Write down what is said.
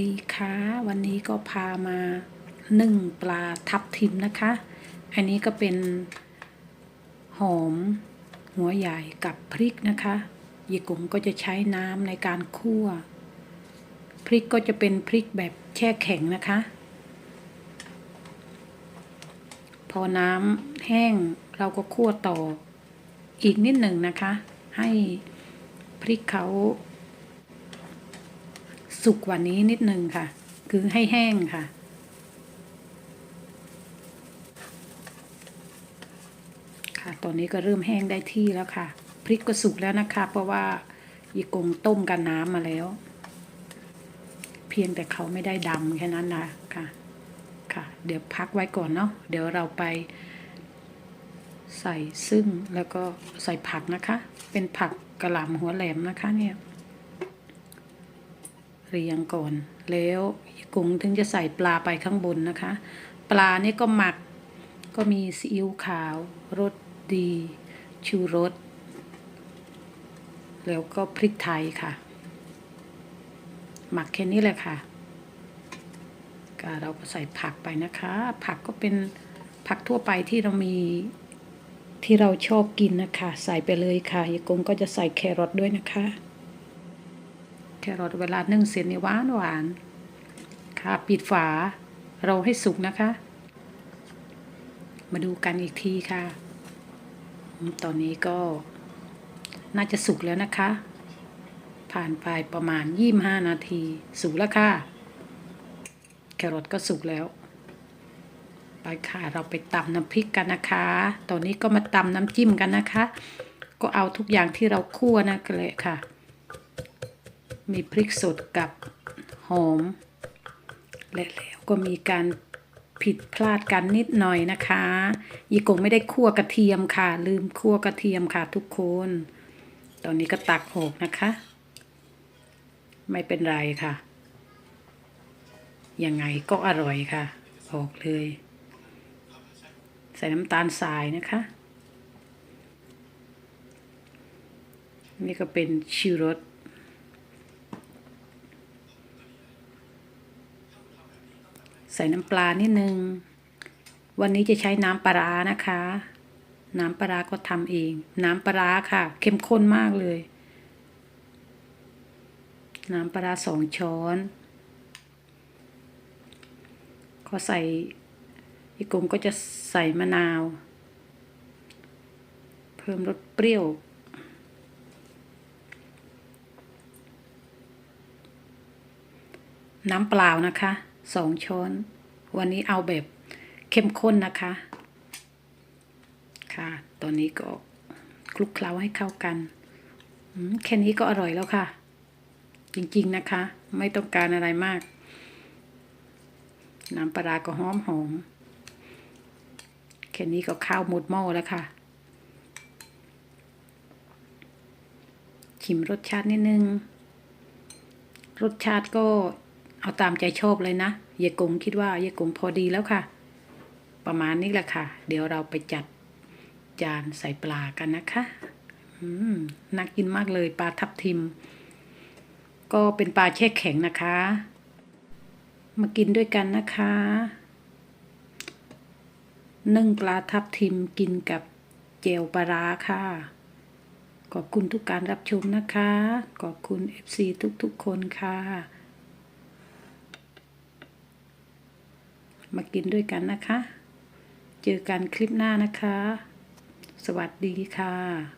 ดีค่ะ วันนี้ก็พามานึ่งปลาทับทิมนะคะ อันนี้ก็เป็นหอมหัวใหญ่กับพริกนะคะยีกุ๋มก็จะใช้น้ำในการคั่ว พริกก็จะเป็นพริกแบบแช่แข็งนะคะ พอน้ำแห้งเราก็คั่วต่ออีกนิดหนึ่งนะคะ ให้พริกเขา สุกกว่านี้นิดนึงค่ะ คือให้แห้งค่ะ ค่ะ ตอนนี้ก็เริ่มแห้งได้ที่แล้วค่ะ พริกก็สุกแล้วนะคะ เพราะว่ายีกงต้มกับน้ำมาแล้ว เพียงแต่เขาไม่ได้ดำแค่นั้นนะค่ะ ค่ะ เดี๋ยวพักไว้ก่อนเนาะ เดี๋ยวเราไปใส่ซึ่งแล้วก็ใส่ผักนะคะ เป็นผักกระหล่ำหัวแหลมนะคะเนี่ย เรียงก่อน แล้วกุ้งถึงจะใส่ปลาไปข้างบนนะคะ ปลานี่ก็หมักก็มีซีอิ๊วขาวรสดี ชูรส แล้วก็พริกไทยค่ะ หมักแค่นี้เลยค่ะก็เราก็ใส่ผักไปนะคะ ผักก็เป็นผักทั่วไปที่เรามีที่เราชอบกินนะคะ ใส่ไปเลยค่ะยายกงก็จะใส่แครอทด้วยนะคะ รอทเวลานึ่งเสร็จนี่หวานหวานค่ะปิดฝาเราให้สุกนะคะ มาดูกันอีกทีค่ะ ตอนนี้ก็น่าจะสุกแล้วนะคะ ผ่านไปประมาณยี่ห้านาที สุกแล้วค่ะ แครอทก็สุกแล้ว ไปค่ะเราไปตำน้ำพริกกันนะคะ ตอนนี้ก็มาตำน้ำจิ้มกันนะคะ ก็เอาทุกอย่างที่เราคั่วนะกันเลยค่ะ มีพริกสดกับหอม และแล้วก็มีการผิดพลาดกันนิดหน่อยนะคะยีกงไม่ได้คั่วกระเทียมค่ะ ลืมคั่วกระเทียมค่ะทุกคน ตอนนี้ก็ตักออกนะคะ ไม่เป็นไรค่ะ ยังไงก็อร่อยค่ะ ออกเลย ใส่น้ำตาลทรายนะคะ นี่ก็เป็นชิรส ใส่น้ำปลานิดนึง วันนี้จะใช้น้ำปลานะคะ น้ำปลาก็ทำเอง น้ำปลาค่ะ เข้มข้นมากเลย น้ำปลาร้าสองช้อน ก็ใส่อีกกลมก็จะใส่มะนาว เพิ่มรสเปรี้ยวน้ำเปล่านะคะ สองช้อน วันนี้เอาแบบเข้มข้นนะคะ ค่ะ ตอนนี้ก็คลุกเคล้าให้เข้ากันแค่นี้ก็อร่อยแล้วค่ะ จริงๆนะคะ ไม่ต้องการอะไรมาก น้ำปลาร้าก็หอมหอมแค่นี้ก็ข้าวหมดหม้อแล้วค่ะ ชิมรสชาตินิดนึง รสชาติก็ เอาตามใจชอบเลยนะเยกงคิดว่าเยกงพอดีแล้วค่ะ ประมาณนี้แหละค่ะ เดี๋ยวเราไปจัดจานใส่ปลากันนะคะอืมน่ากินมากเลยปลาทับทิม ก็เป็นปลาแช่แข็งนะคะ มากินด้วยกันนะคะนึ่งปลาทับทิมกินกับเจลปลาร้าค่ะ ขอบคุณทุกการรับชมนะคะ ขอบคุณ FC ทุกๆคนค่ะ มากินด้วยกันนะคะ เจอกันคลิปหน้านะคะ สวัสดีค่ะ